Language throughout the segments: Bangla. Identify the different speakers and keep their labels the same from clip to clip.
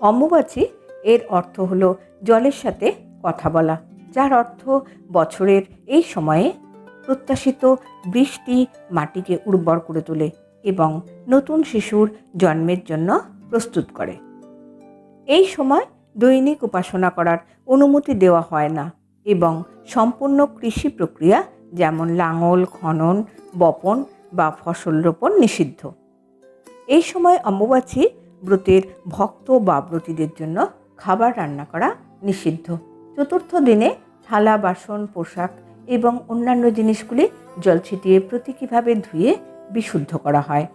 Speaker 1: অম্বুবাচী, এর অর্থ হলো জলের সাথে কথা বলা, যার অর্থ বছরের এই সময়ে প্রত্যাশিত বৃষ্টি মাটিকে উর্বর করে তোলে এবং নতুন শিশুর জন্মের জন্য প্রস্তুত করে। এই সময় দৈনিক উপাসনা করার অনুমতি দেওয়া হয় না এবং সম্পূর্ণ কৃষি প্রক্রিয়া যেমন লাঙল, খনন, বপন বা ফসল রোপণ নিষিদ্ধ। এই সময় অম্বুবাচী ব্রতের ভক্ত বা ব্রতীদের জন্য খাবার রান্না করা নিষিদ্ধ। চতুর্থ দিনে থালা, বাসন, পোশাক এবং অন্যান্য জিনিসগুলি জল ছিটিয়ে প্রতীকীভাবে ধুয়ে বিশুদ্ধ করা হয়।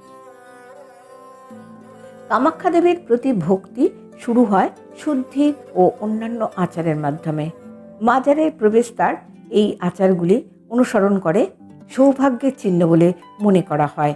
Speaker 1: কামাখ্যা দেবীর প্রতি ভক্তি শুরু হয় শুদ্ধি ও অন্যান্য আচারের মাধ্যমে। মাজারের প্রবেশদ্বার এই আচারগুলি অনুসরণ করে সৌভাগ্যের চিহ্ন বলে মনে করা হয়।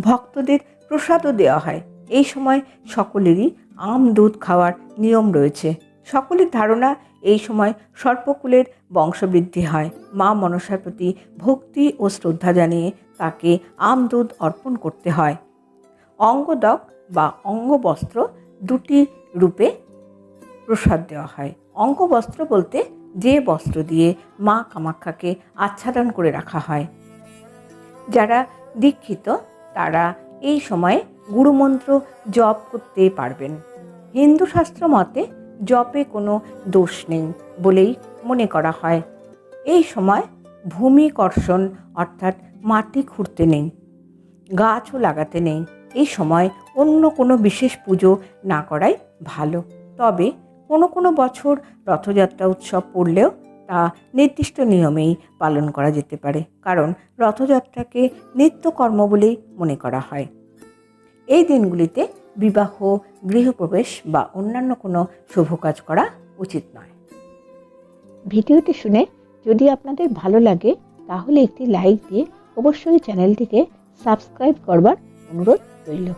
Speaker 1: ভক্তদের প্রসাদও দেওয়া হয়। এই সময় সকলেরই আম দুধ খাওয়ার নিয়ম রয়েছে। সকলের ধারণা এই সময় সর্পকুলের বংশবৃদ্ধি হয়। মা মনসার প্রতি ভক্তি ও শ্রদ্ধা জানিয়ে তাকে আম দুধ অর্পণ করতে হয়। অঙ্গদক বা অঙ্গবস্ত্র দুটি রূপে প্রসাদ দেওয়া হয়। অঙ্গবস্ত্র বলতে যে বস্ত্র দিয়ে মা কামাখ্যাকে আচ্ছাদন করে রাখা হয়। যারা দীক্ষিত তারা এই সময়ে গুরুমন্ত্র জপ করতে পারবেন। হিন্দু শাস্ত্র মতে জপে কোনো দোষ নেই বলেই মনে করা হয়। এই সময় ভূমিকর্ষণ অর্থাৎ মাটি খুঁড়তে নেই, গাছও লাগাতে নেই। এই সময় অন্য কোনো বিশেষ পুজো না করাই ভালো। তবে কোনো কোনো বছর রথযাত্রা উৎসব পড়লেও তা নির্দিষ্ট নিয়মেই পালন করা যেতে পারে, কারণ রথযাত্রাকে নিত্যকর্ম বলেই মনে করা হয়। এই দিনগুলিতে বিবাহ, গৃহপ্রবেশ বা অন্যান্য কোনো শুভ কাজ করা উচিত নয়। ভিডিওটি শুনে যদি আপনাদের ভালো লাগে, তাহলে একটি লাইক দিয়ে অবশ্যই চ্যানেলটিকে সাবস্ক্রাইব করবার অনুরোধ রইল।